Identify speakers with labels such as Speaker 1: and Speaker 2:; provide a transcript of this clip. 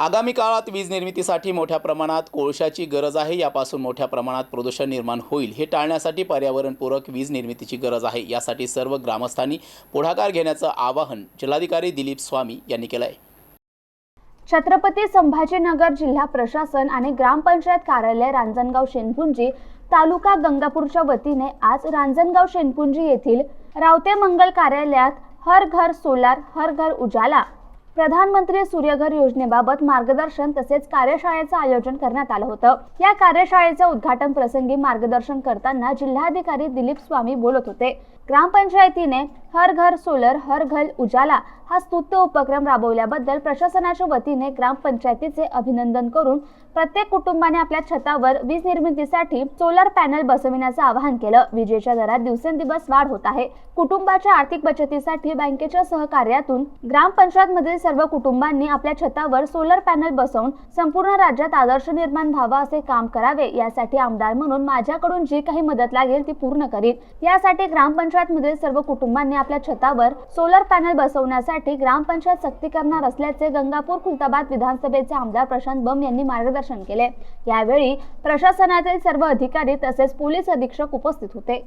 Speaker 1: आगामी काळात वीज निर्मितीसाठी मोठ्या प्रमाणात कोळशाची गरज आहे. यापासून मोठ्या प्रमाणात प्रदूषण निर्माण होईल. हे टाळण्यासाठी पर्यावरणपूरक वीज निर्मितीची गरज आहे. यासाठी सर्व ग्रामस्थांनी पुढाकार घेण्याचं आवाहन जिल्हाधिकारी दिलीप स्वामी यांनी केलं आहे
Speaker 2: छत्रपती संभाजीनगर जिल्हा प्रशासन आणि ग्रामपंचायत कार्यालय रांजणगाव शेनपुंजी तालुका गंगापूरच्या वतीने आज रांजणगाव शेनपुंजी येथील रावते मंगल कार्यालयात हर घर सोलार हर घर उजाला प्रधानमंत्री सूर्यघर योजनेबाबत मार्गदर्शन तसेच कार्यशाळेचं आयोजन करण्यात आलं होतं. या कार्यशाळेच्या उद्घाटन प्रसंगी मार्गदर्शन करताना जिल्हाधिकारी दिलीप स्वामी बोलत होते. ग्रामपंचायतीने हर घर सोलर हर घर उजाला हा स्तुत्य उपक्रम राबवल्याबद्दल प्रशासनाच्या वतीने ग्रामपंचायतीचे अभिनंदन करून प्रत्येक कुटुंबाने आपल्या छतावर वीज निर्मितीसाठी सोलर पॅनल बसविण्याचं आवाहन केलं. विजेच्या दरात दिवसेंदिवस वाढ होत आहे. कुटुंबाच्या आर्थिक बचतीसाठी बँकेच्या सहकार्यातून ग्रामपंचायतमधील सर्व कुटुंबांनी आपल्या छतावर सोलर पॅनल बसवून संपूर्ण राज्यात आदर्श निर्माण व्हावा असे काम करावे यासाठी आमदार म्हणून माझ्याकडून जी काही मदत लागेल ती पूर्ण करीत यासाठी ग्रामपंचायतमधील सर्व कुटुंबांनी आपल्या छतावर सोलर पॅनल बसवण्यासाठी ग्रामपंचायत सक्ती करणार असल्याचे गंगापूर खुलताबाद विधानसभेचे आमदार प्रशांत बम यांनी मार्गदर्शन केले. यावेळी प्रशासनातील सर्व अधिकारी तसेच पोलीस अधीक्षक उपस्थित होते.